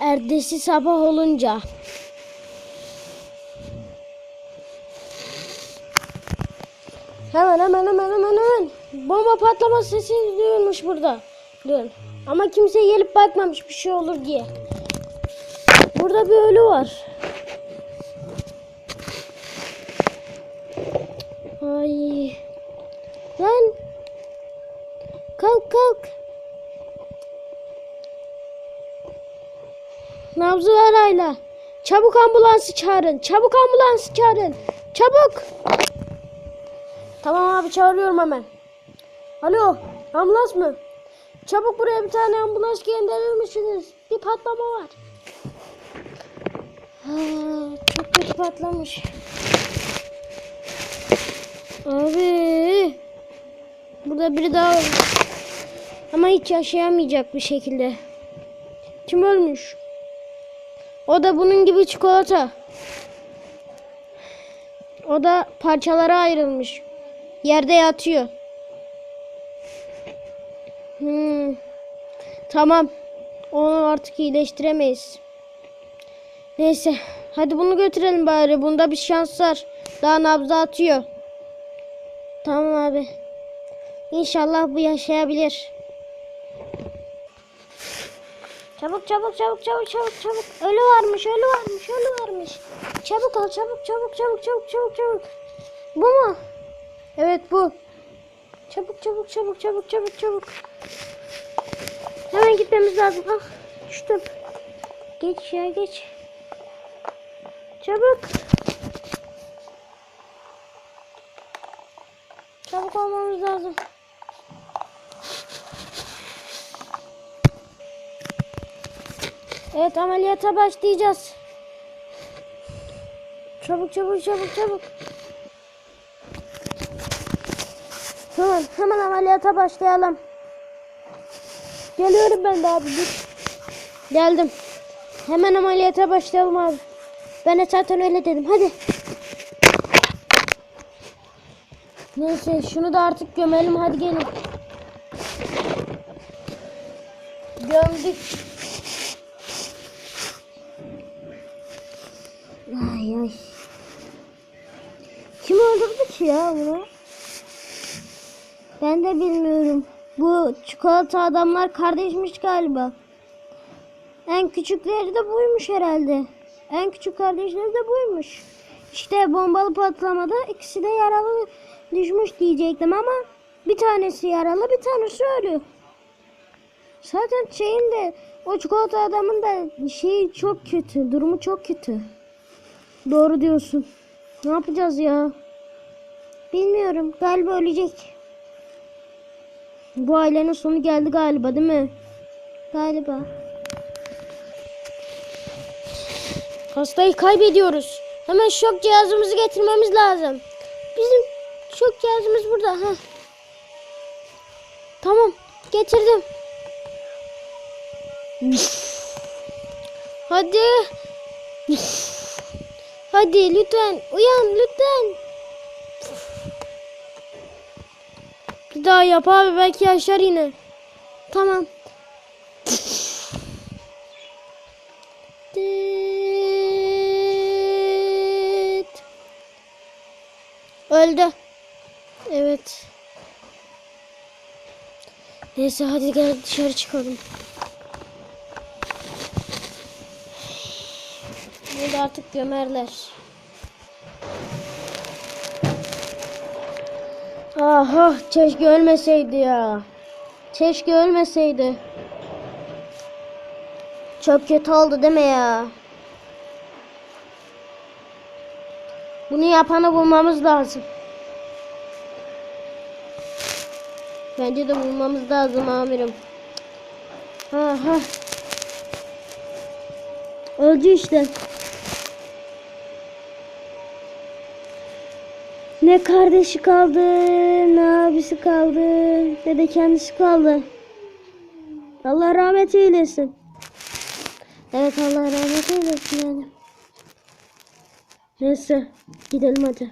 Erdesi sabah olunca. Hemen hemen hemen hemen hemen. Bomba patlama sesi duyulmuş burada. Duyun. Ama kimse gelip bakmamış bir şey olur diye. Burada bir ölü var. Nabzı var hala. Çabuk ambulansı çağırın. Çabuk ambulansı çağırın. Çabuk. Tamam abi çağırıyorum hemen. Alo ambulans mı? Çabuk buraya bir tane ambulans gönderir misiniz? Bir patlama var. Ha, çok kötü patlamış. Abi. Burada biri daha var. Ama hiç yaşayamayacak bir şekilde. Kim ölmüş? O da bunun gibi çikolata. O da parçalara ayrılmış. Yerde yatıyor. Hmm. Tamam. Onu artık iyileştiremeyiz. Neyse. Hadi bunu götürelim bari. Bunda bir şans var. Daha nabza atıyor. Tamam abi. İnşallah bu yaşayabilir. Çabuk çabuk çabuk çabuk çabuk çabuk. Ölü varmış ölü varmış ölü varmış. Çabuk ol çabuk çabuk çabuk çabuk çabuk çabuk. Bu mu? Evet bu. Çabuk çabuk çabuk çabuk çabuk çabuk. Hemen gitmemiz lazım. Ah düştüm. Geç ya geç. Çabuk. Çabuk olmamız lazım. Evet ameliyata başlayacağız. Çabuk çabuk çabuk çabuk. Hemen hemen ameliyata başlayalım. Geliyorum ben de abi dur. Geldim. Hemen ameliyata başlayalım abi. Ben de zaten öyle dedim. Hadi. Neyse şunu da artık gömelim. Hadi gelin. Gömdük. Ya bunu? Ben de bilmiyorum. Bu çikolata adamlar kardeşmiş galiba. En küçükleri de buymuş herhalde. En küçük kardeşleri de buymuş. İşte bombalı patlamada ikisi de yaralı düşmüş diyecektim ama bir tanesi yaralı bir tanesi ölü. Zaten şeyin de o çikolata adamın da şeyi çok kötü. Durumu çok kötü. Doğru diyorsun. Ne yapacağız ya? Bilmiyorum. Galiba ölecek. Bu ailenin sonu geldi galiba değil mi? Galiba. Hastayı kaybediyoruz. Hemen şok cihazımızı getirmemiz lazım. Bizim şok cihazımız burada. Heh. Tamam. Getirdim. Hadi. Hadi lütfen uyan lütfen. Bir daha yap abi belki yaşar yine. Tamam. Öldü. Evet. Neyse hadi gel dışarı çıkalım. Burada artık gömerler. Aha keşke ölmeseydi ya. Keşke ölmeseydi. Çok kötü oldu değil mi ya? Bunu yapanı bulmamız lazım. Bence de bulmamız lazım amirim. Aha. Öldü işte. Ne kardeşi kaldı, ne abisi kaldı, ne de kendisi kaldı. Allah rahmet eylesin. Evet Allah rahmet eylesin yani. Neyse gidelim hadi.